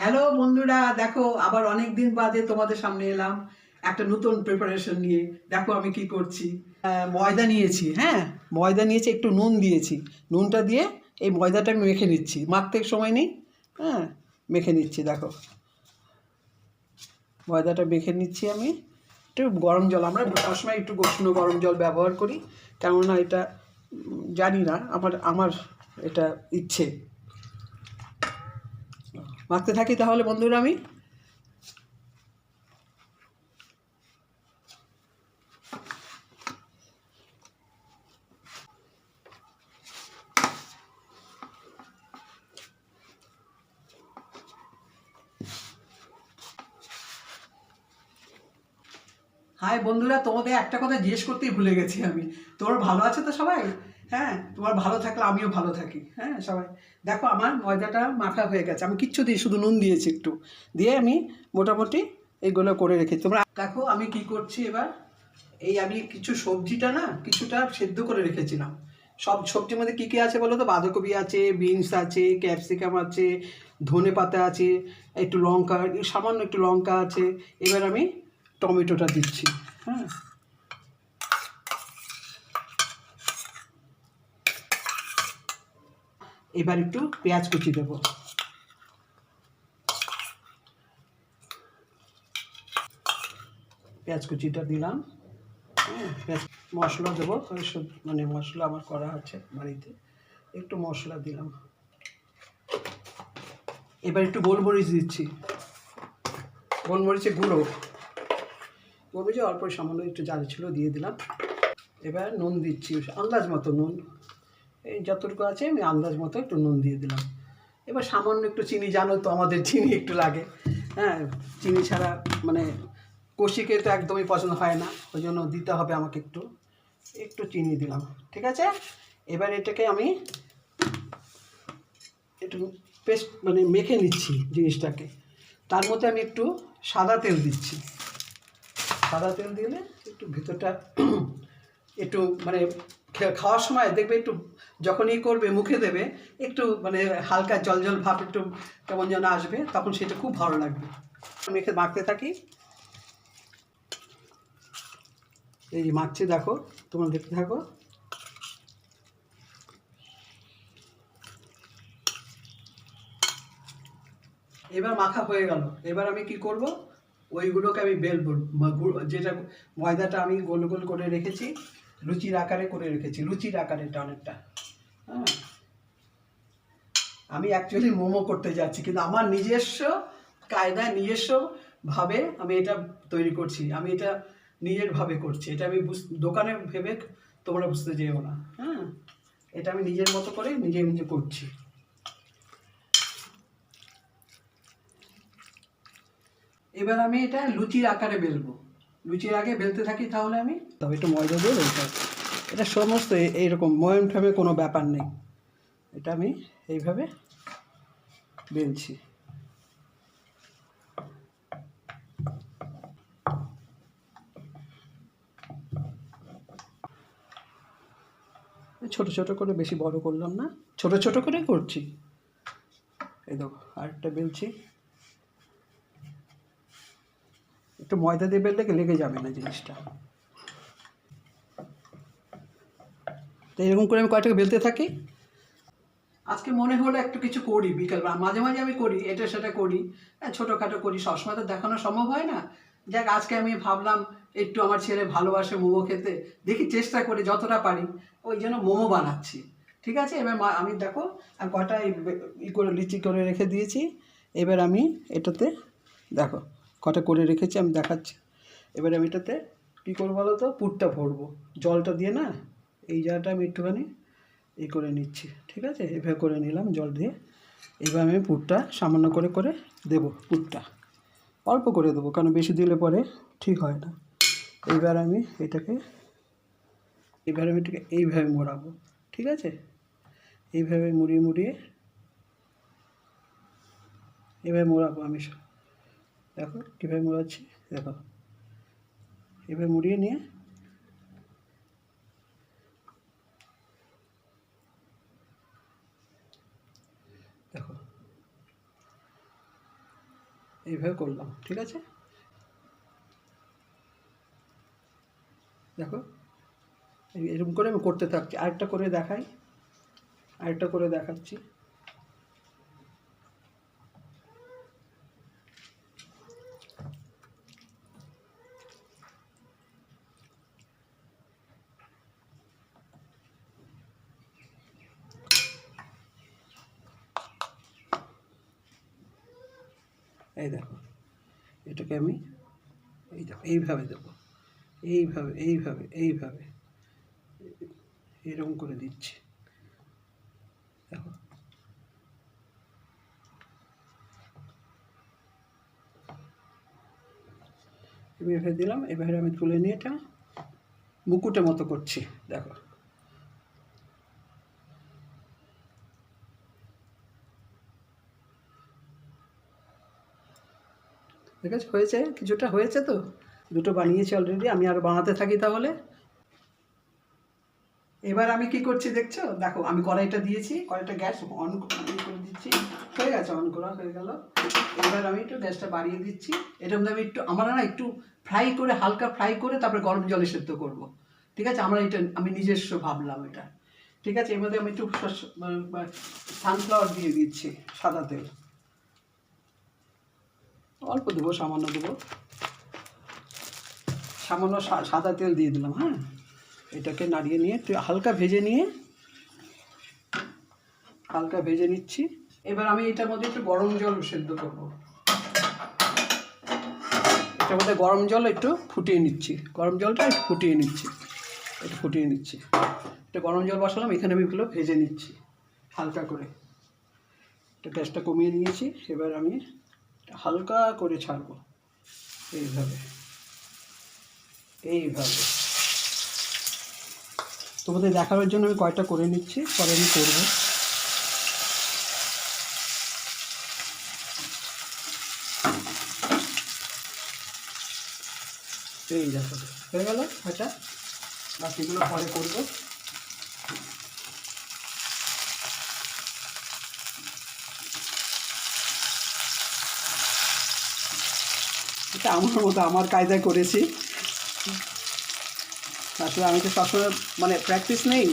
Hello বন্ধুরা। দেখো, আবার অনেক দিন বাদে তোমাদের সামনে এলাম একটা নতুন প্রিপারেশন নিয়ে। দেখো আমি কি করছি। ময়দা নিয়েছি হ্যাঁ? ময়দা নিয়েছি, একটু নুন দিয়েছি। নুনটা দিয়ে এই ময়দাটা আমি মেখে নিচ্ছি। মাখতে সময় নেই হ্যাঁ? মেখে নিচ্ছি, দেখো। ময়দাটা মেখে নিচ্ছি আমি। একটু গরম জল, আমরা সবসময় একটু উষ্ণ গরম জল ব্যবহার করি। কেননা এটা জানি না, আমার আমার এটা ইচ্ছে। মাখতে থাকি তাহলে বন্ধুরা আমি? হাই বন্ধুরা, তোমাদের একটা কথা জিজ্ঞেস করতেই ভুলে গেছি আমি। তোমার ভালো আছে তো সবাই? হ্যাঁ তোমার ভালো থাকলে আমিও ভালো থাকি। হ্যাঁ সবাই। দেখো, আমার ময়দাটা মাখা হয়ে গেছে। আমি কিচ্ছু দিই শুধু নুন দিয়েছি একটু। দিয়ে আমি মোটামুটি এইগুলো করে রেখেছি। তোমরা দেখো, আমি কি করছি এবার? এই আমি কিছু সবজিটা না, কিছুটা সেদ্ধ করে রেখেছিলাম। সব সবজির মধ্যে কী কী আছে বলো তো? বাঁধাকপি আছে, বিনস আছে, ক্যাপসিকাম আছে, ধনে পাতা আছে, একটু লঙ্কা, সামান্য একটু লঙ্কা আছে। এবার আমি টমেটোটা দিচ্ছি। হ্যাঁ। এবার একটু পেঁয়াজ কুচি দেবো। পেঁয়াজ কুচিটা দিলাম। হ্যাঁ, পেঁয়াজ মশলা দেবো। মানে মশলা আমার করা আছে বাড়িতে। একটু মশলা দিলাম। এবার একটু গোলমরিচ দিচ্ছি। গোলমরিচের গুঁড়ো। গোলমরিচে অল্প সামান্য একটু জাল ছিল দিয়ে দিলাম। এবার নুন দিচ্ছি আন্দাজ মতো নুন। এই যতটুকু আছে আমি আন্দাজ মতো একটু নুন দিয়ে দিলাম। এবার সামান্য একটু চিনি, জানো তো আমাদের চিনি একটু লাগে। হ্যাঁ চিনি ছাড়া মানে কষিকে তো একদমই পছন্দ হয় না ওই জন্য দিতে হবে আমাকে একটু। একটু চিনি দিলাম, ঠিক আছে? এবার এটাকে আমি একটু পেস্ট মানে মেখে নিচ্ছি জিনিসটাকে। তার মধ্যে আমি একটু সাদা তেল দিচ্ছি। সাদা তেল দিলে একটু ভিতরটা একটু মানে খাওয়ার সময় দেখবে একটু যখনই করবে, মুখে দেবে, একটু মানে হালকা জল জল ভাব একটু কেমন যেন আসবে, তখন সেটা খুব ভালো লাগবে। মেখে মাখতে থাকি। এই যে মাখছি, দেখো, তোমরা দেখতে থাকো। এবার মাখা হয়ে গেল। এবার আমি কি করব? ওইগুলোকে আমি বেলবো যেটা ময়দাটা আমি গোল গোল করে রেখেছি লুচির আকারে করে রেখেছি, লুচির আকারে এটা অনেকটা হ্যাঁ। আমি অ্যাকচুয়ালি মোমো করতে যাচ্ছি, কিন্তু আমার নিজস্ব কায়দায় নিজস্ব ভাবে আমি এটা তৈরি করছি, আমি এটা নিজের ভাবে করছি, এটা আমি দোকানে ভেবে তোমরা বুঝতে যেও না হ্যাঁ। এটা আমি নিজের মতো করে নিজে নিজে করছি। এবার আমি এটা লুচির আকারে বেলবো। লুচির আগে বেলতে থাকি তাহলে আমি? তবে একটু ময়দা দিয়ে বেলতে এটা সমস্ত এইরকম ময়ম ঠমে কোনো ব্যাপার নেই। এটা আমি এইভাবে বেলছি। ছোট ছোট করে, বেশি বড় করলাম না। ছোট ছোট করে করছি। এই দেখো, আরেকটা বেলছি। একটু ময়দা দিয়ে বেললে লেগে যাবে না জিনিসটা? তো এরকম করে আমি কয়টাকে বেলতে থাকি। আজকে মনে হলো একটু কিছু করি বিকেল মাঝে মাঝে আমি করি, এটা সেটা করি হ্যাঁ ছোটোখাটো করি, সবসময় তো দেখানো সম্ভব হয় না। যাক, আজকে আমি ভাবলাম একটু আমার ছেলে ভালোবাসে মোমো খেতে, দেখি চেষ্টা করি যতটা পারি, ওই জন্য মোমো বানাচ্ছি। ঠিক আছে? এবার আমি দেখো আমি কটা ই করে লিচি করে রেখে দিয়েছি, এবার আমি এটাতে দেখো। কটা করে রেখেছি, আমি দেখাচ্ছি। এবারে আমি এটাতে কী করব বলো তো? পুরটা ভরবো। জলটা দিয়ে না, এই জায়গাটা আমি একটুখানি ই করে নিচ্ছি, ঠিক আছে? এভাবে করে নিলাম জল দিয়ে। এবার আমি পুরটা সামান্য করে করে দেবো, পুরটা। অল্প করে দেবো, কারণ বেশি দিলে পরে ঠিক হয় না। এবার আমি এটাকে, এবার আমি এটাকে এইভাবে মোড়াবো, ঠিক আছে? এইভাবে মুড়িয়ে মুড়িয়ে, এভাবে মোড়াবো আমি সব। দেখো, কীভাবে মোড়াচ্ছি, দেখো। এভাবে মুড়িয়ে নিয়ে দেখো। এইভাবে করলাম, ঠিক আছে? দেখো এরকম করে আমি করতে থাকছি। আরেকটা করে দেখাই, আরেকটা করে দেখাচ্ছি। এই দেখো, এটাকে আমি এই দেখো, এইভাবে দেবো, এইভাবে এইভাবে এইভাবে, এরকম করে দিচ্ছি। দেখো। এভাবে দিলাম, এবারে আমি তুলে নিয়ে এটা মুকুটের মতো করছি, দেখো। ঠিক আছে, হয়েছে, কিছুটা হয়েছে তো। দুটো বানিয়েছি অলরেডি আমি আরও বানাতে থাকি তাহলে। এবার আমি কি করছি দেখছ? দেখো, আমি কড়াইটা দিয়েছি, কড়াইটা গ্যাস অন করে দিচ্ছি। হয়ে গেছে, অন করা হয়ে গেল। এবার আমি একটু গ্যাসটা বাড়িয়ে দিচ্ছি। এরকম আমি একটু, আমরা না একটু ফ্রাই করে, হালকা ফ্রাই করে তারপরে গরম জলে সেদ্ধ করব। ঠিক আছে, আমরা এটা, আমি নিজস্ব ভাবলাম এটা। ঠিক আছে, এর মধ্যে আমি একটু সানফ্লাওয়ার দিয়ে দিচ্ছি, সাদা তেল। অল্প দেবো, সামান্য দেবো। সামান্য সাদা তেল দিয়ে দিলাম হ্যাঁ? এটাকে নাড়িয়ে নিয়ে হালকা ভেজে নিয়ে, হালকা ভেজে নিচ্ছি। এবার আমি এটার মধ্যে একটু গরম জল সেদ্ধ করব। এটার মধ্যে গরম জল একটু ফুটিয়ে নিচ্ছি। গরম জলটা একটু ফুটিয়ে নিচ্ছি। একটু ফুটিয়ে নিচ্ছি। এটা গরম জল বসালাম, এখানে আমি এগুলো ভেজে নিচ্ছি, হালকা করে। এটা গ্যাসটা কমিয়ে নিয়েছি। এবার আমি হালকা করে ছাড়বো। এইভাবে। এইভাবে। তোমাদের দেখানোর জন্য আমি কয়টা করে নিচ্ছি, পরে আমি করব। এই দেখো, হয়ে গেল এটা বাকিগুলো পরে করব। এটা আমার মতো আমার কায়দায় করেছি। আসলে আমি তো সবসময় মানে প্র্যাকটিস নেই,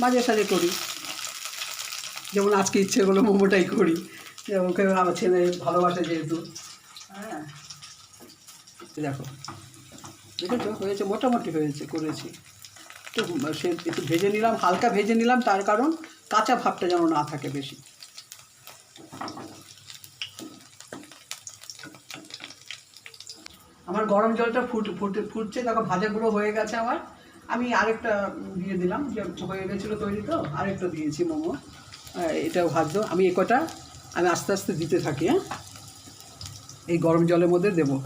মাঝে সাঝে করি। যেমন আজকে ইচ্ছে করল মোমোটাই করি। ওকে আমার ছেলে ভালোবাসে যেহেতু। হ্যাঁ। দেখো। দেখেছ? হয়েছে, মোটামুটি হয়েছে, করেছি। একটু, সে একটু ভেজে নিলাম, হালকা ভেজে নিলাম, তার কারণ কাঁচা ভাবটা যেন না থাকে বেশি। আমার গরম জলটা ফুট, ফুটে, ফুটছে, দেখো ভাজাগুলো হয়ে গেছে আমার। আমি আরেকটা দিয়ে দিলাম, যে হয়ে গেছিল তৈরি তো, আরেকটা দিয়েছি মোমো। এটাও ভাজলো আমি এ কটা, আমি আস্তে আস্তে দিতে থাকি হ্যাঁ? এই গরম জলের মধ্যে দেবো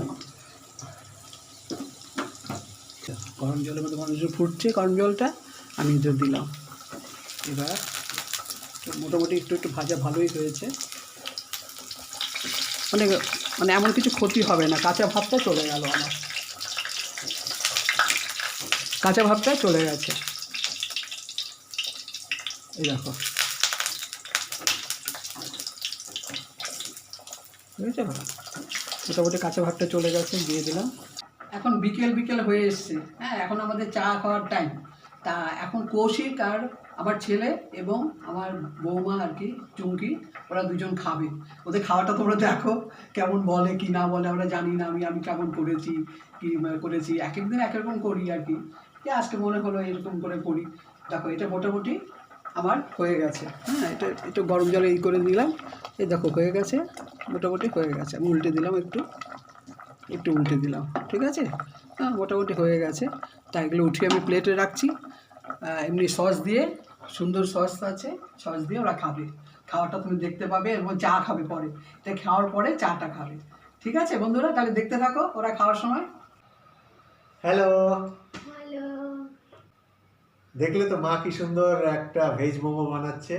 গরম জলের মধ্যে জল ফুটছে, গরম জলটা আমি এটা দিলাম। এবার মোটামুটি একটু একটু ভাজা ভালোই হয়েছে। মানে মানে এমন কিছু ক্ষতি হবে না। কাঁচা ভাবটা চলে গেল আমার। কাঁচা ভাবটা চলে গেছে। এই দেখো। বুঝেছ মোটামুটি কাঁচা ভাবটা চলে গেছে, দিয়ে দিলাম। এখন বিকেল বিকেল হয়ে এসছে। হ্যাঁ এখন আমাদের চা খাওয়ার টাইম তা এখন কৌশিক আর আমার ছেলে এবং আমার বৌমা আর কি, চুমকি, ওরা দুজন খাবে। ওদের খাওয়াটা তোমরা দেখো কেমন বলে, কি না বলে, আমরা জানি না, আমি আমি কেমন করেছি, কি করেছি, এক এক দিন এক রকম করি আর কি। আজকে মনে হলো এরকম করে করি। দেখো, এটা মোটামুটি আমার হয়ে গেছে। হ্যাঁ এটা একটু গরম জলে এই করে দিলাম। এই দেখো, হয়ে গেছে, মোটামুটি হয়ে গেছে। আমি উল্টে দিলাম একটু একটু উল্টে দিলাম। ঠিক আছে? হ্যাঁ মোটামুটি হয়ে গেছে। তা এগুলো উঠিয়ে আমি প্লেটে রাখছি। এমনি সস দিয়ে সুন্দর সস আছে সস দিয়ে ওরা খাবে। খাওয়াটা তুমি দেখতে পাবে এবং চা খাবে পরে। এটা খাওয়ার পরে চাটা খাবে। ঠিক আছে বন্ধুরা? তাহলে দেখতে থাকো ওরা খাওয়ার সময়। হ্যালো হ্যালো দেখলে তো মা কি সুন্দর একটা ভেজ মোমো বানাচ্ছে।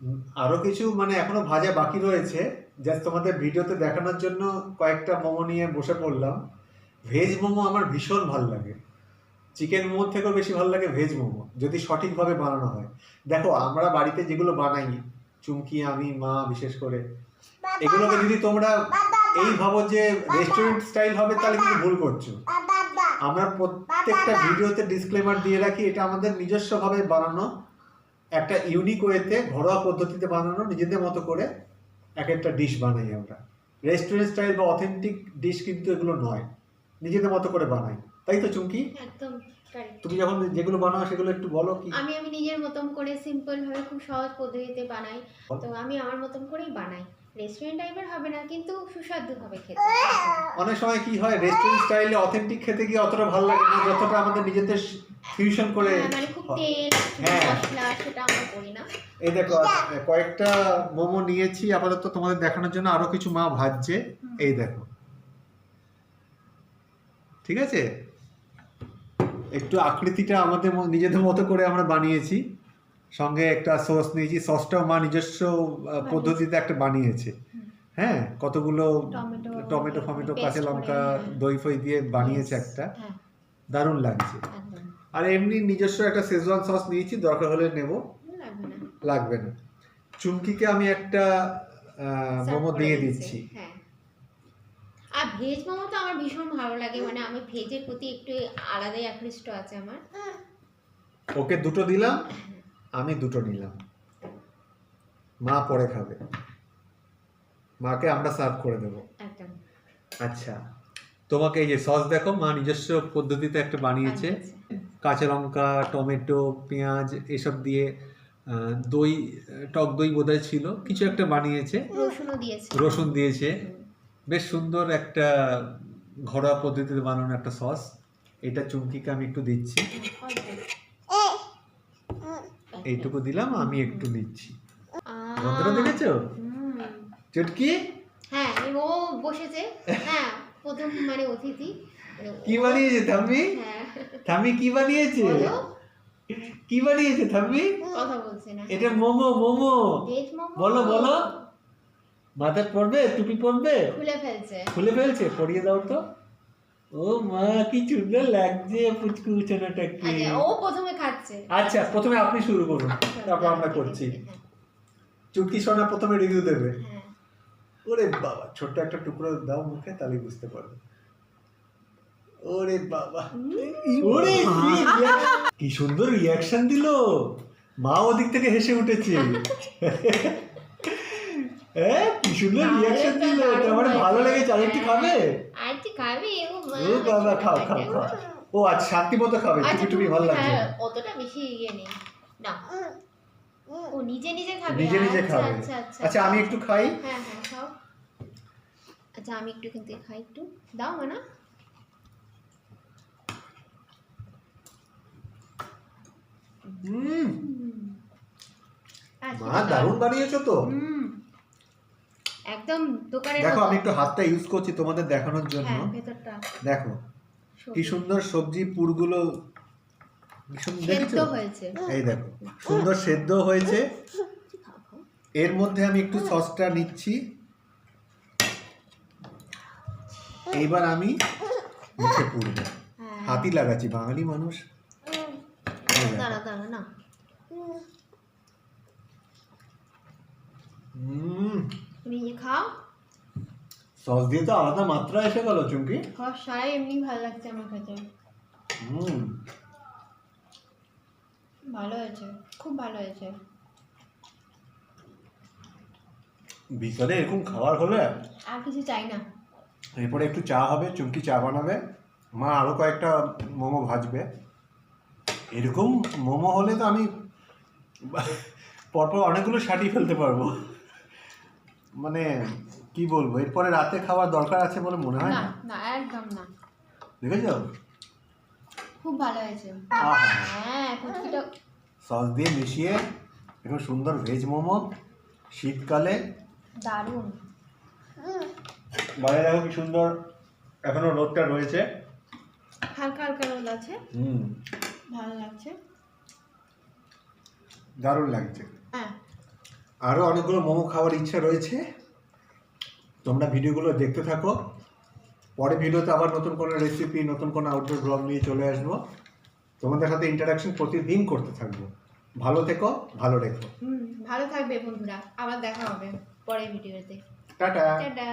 উম, আরও কিছু মানে এখনও ভাজা বাকি রয়েছে। জাস্ট তোমাদের ভিডিওতে দেখানোর জন্য কয়েকটা মোমো নিয়ে বসে পড়লাম। ভেজ মোমো আমার ভীষণ ভালো লাগে। চিকেন মোমোর থেকেও বেশি ভালো লাগে ভেজ মোমো, যদি সঠিকভাবে বানানো হয়। দেখো, আমরা বাড়িতে যেগুলো বানাই, চুমকি, আমি, মা, বিশেষ করে, এগুলোকে যদি তোমরা এই ভাবো যে রেস্টুরেন্ট স্টাইল হবে, তাহলে কিন্তু ভুল করছ। আমরা প্রত্যেকটা ভিডিওতে ডিসক্লেমার দিয়ে রাখি, এটা আমাদের নিজস্বভাবে বানানো, একটা ইউনিক ওয়েতে ঘরোয়া পদ্ধতিতে বানানো, নিজেদের মতো করে এক একটা ডিশ বানাই আমরা। রেস্টুরেন্ট স্টাইল বা অথেন্টিক ডিশ কিন্তু এগুলো নয়। নিজেদের মতো করে বানাই। তাই তো চুমকি? একদম তুমি যখন যেগুলো বানাও সেগুলো একটু বলো কি? আমি আমি নিজের মতন করে সিম্পল ভাবে খুব সহজ পদ্ধতিতে বানাই। তো আমি আমার মতন করেই বানাই। রেস্টুরেন্ট টাইপের হবে না কিন্তু সুস্বাদু হবে খেতে। অনেক সময় কি হয় রেস্টুরেন্ট স্টাইলে অথেন্টিক খেতে গিয়ে অতটা ভালো লাগে না যতটা আমাদের নিজেদের ফিউশন করে হ্যাঁ, মানে খুব তেল হ্যাঁ। মশলা সেটা আমরা করি না। এই দেখো কয়েকটা মোমো নিয়েছি আপাতত তোমাদের দেখানোর জন্য আরও কিছু মা ভাজছে। এই দেখো। ঠিক আছে? একটু আকৃতিটা আমাদের নিজেদের মতো করে আমরা বানিয়েছি। সঙ্গে একটা সস নিয়েছি। সসটাও মা নিজস্ব পদ্ধতিতে একটা বানিয়েছে। হ্যাঁ? কতগুলো টমেটো টমেটো ফমেটো কাঁচা লঙ্কা হ্যাঁ। দই ফই দিয়ে বানিয়েছে একটা। হ্যাঁ। দারুণ লাগছে। আর এমনি নিজস্ব একটা শেজওয়ান সস নিয়েছি। দরকার হলে নেব। লাগবে না। চুমকিকে আমি একটা মোমো দিয়ে দিচ্ছি। হ্যাঁ। ভেজ মোমো তো আমার ভীষণ ভালো লাগে মানে আমি ভেজের প্রতি একটু আলাদাই আকৃষ্ট আছে আমার। ওকে দুটো দিলাম আমি দুটো নিলাম। মা পরে খাবে। মাকে আমরা সার্ভ করে দেবো। একদম। আচ্ছা তোমাকে এই যে সস দেখো মা নিজস্ব পদ্ধতিতে একটা বানিয়েছে। কাঁচা লঙ্কা টমেটো পেঁয়াজ এসব দিয়ে দই টক দই বোধহয় ছিল। কিছু একটা বানিয়েছে। রসুন দিয়েছে। বেশ সুন্দর একটা ঘরোয়া পদ্ধতিতে বানানো একটা সস। এটা চুমকিকে আমি একটু দিচ্ছি। এইটুকু দিলাম আমি একটু নিচ্ছি। গন্ধটা দেখেছ? চুটকি? হ্যাঁ ও বসেছে। হ্যাঁ প্রথম মানে অতিথি। কি বানিয়েছে থাম্মি? হ্যাঁ। থাম্মি কি বানিয়েছে? কি বানিয়েছে থাম্মি? কথা বলছে না। এটা মোমো মোমো? বলো, বলো। মাথায় পড়বে টুপি পড়বে খুলে ফেলছে। খুলে ফেলছে? পরিয়ে দাও তো। ও মা কি সুন্দর লাগছে পুচকু উচানাটাকে আচ্ছা ও প্রথমে খাচ্ছে। আচ্ছা প্রথমে আপনি শুরু করুন। তারপর আমরা করছি। চুটকি সোনা প্রথমে রিভিউ দেবে। হ্যাঁ। ওরে বাবা ছোট্ট একটা টুকরো দাও মুখে তাহলে বুঝতে পারবে। ওরে বাবা। ওরে কি কি সুন্দর রিয়াকশন দিল। মা ওদিক থেকে হেসে উঠেছে। হ্যাঁ কি সুন্দর রিয়াকশন দিল দারুণ তোমার ভালো লেগেছে আর কি খাবি? ও মা ও বাবা খাও খাও খাও। ও আচ্ছা শান্তি মতো খাবে আচ্ছা টুপি টুপি ভালো লাগছে হ্যাঁ অতটা বেশি ইয়ে নেই। না। ও নিজে নিজে খাবে নিজে নিজে আচ্ছা, খাবে। আচ্ছা আচ্ছা। আচ্ছা আমি একটু খাই। হ্যাঁ হ্যাঁ খাও। আচ্ছা আমি একটু কিন্তু খাই একটু। দাও না। হুম। আচ্ছা, মা দারুণ বানিয়েছো তো। হুম। একদম দোকানের দেখো আমি একটু হাতটা ইউজ করছি তোমাদের দেখানোর জন্য। হ্যাঁ ভেতরটা। দেখো কি সুন্দর সবজি পুরগুলো কি সেদ্ধ হয়েছে। এই দেখো সুন্দর সেদ্ধ হয়েছে। এর মধ্যে আমি একটু সসটা নিচ্ছি। এইবার আমি মুখে পুরবো হ্যাঁ। হাতি লাগাচ্ছি বাঙালি মানুষ। দাঁড়া দাঁড়া না। হুম খাও? সস দিয়ে তো আলাদা মাত্রা এসে গেল চুমকি। খাওয়ার সারাই এমনি ভালো লাগছে আমার খেতে। হুম। ভালো হয়েছে খুব ভালো হয়েছে। বিকালে এরকম খাবার হলে আর কিছু চাই না। এরপরে একটু চা হবে চুমকি চা বানাবে। মা আরও কয়েকটা মোমো ভাজবে। এরকম মোমো হলে তো আমি পরপর অনেকগুলো সাটিয়ে ফেলতে পারব। মানে কি বলব এরপরে রাতে খাওয়ার দরকার আছে বলে মনে হয় না না? না একদম না। দেখেছ? খুব ভালো হয়েছে। হ্যাঁ কুচকিটা সস দিয়ে মিশিয়ে এখন সুন্দর ভেজ মোমো শীতকালে। দারুণ। বাইরে দেখো কি সুন্দর এখনও রোদটা রয়েছে। হালকা হালকা রোদ আছে। হুম। ভালো লাগছে। দারুণ লাগছে। হ্যাঁ। আরও অনেকগুলো মোমো খাওয়ার ইচ্ছা রয়েছে। তোমরা ভিডিওগুলো দেখতে থাকো। পরে ভিডিওতে আবার নতুন কোনো রেসিপি নতুন কোনো আউটডোর ব্লগ নিয়ে চলে আসব। তোমাদের সাথে ইন্টারাকশন প্রতিদিন করতে থাকব। ভালো থেকো ভালো রেখো। হুম ভালো থাকবে বন্ধুরা। আবার দেখা হবে পরের ভিডিওতে। টাটা। টাটা।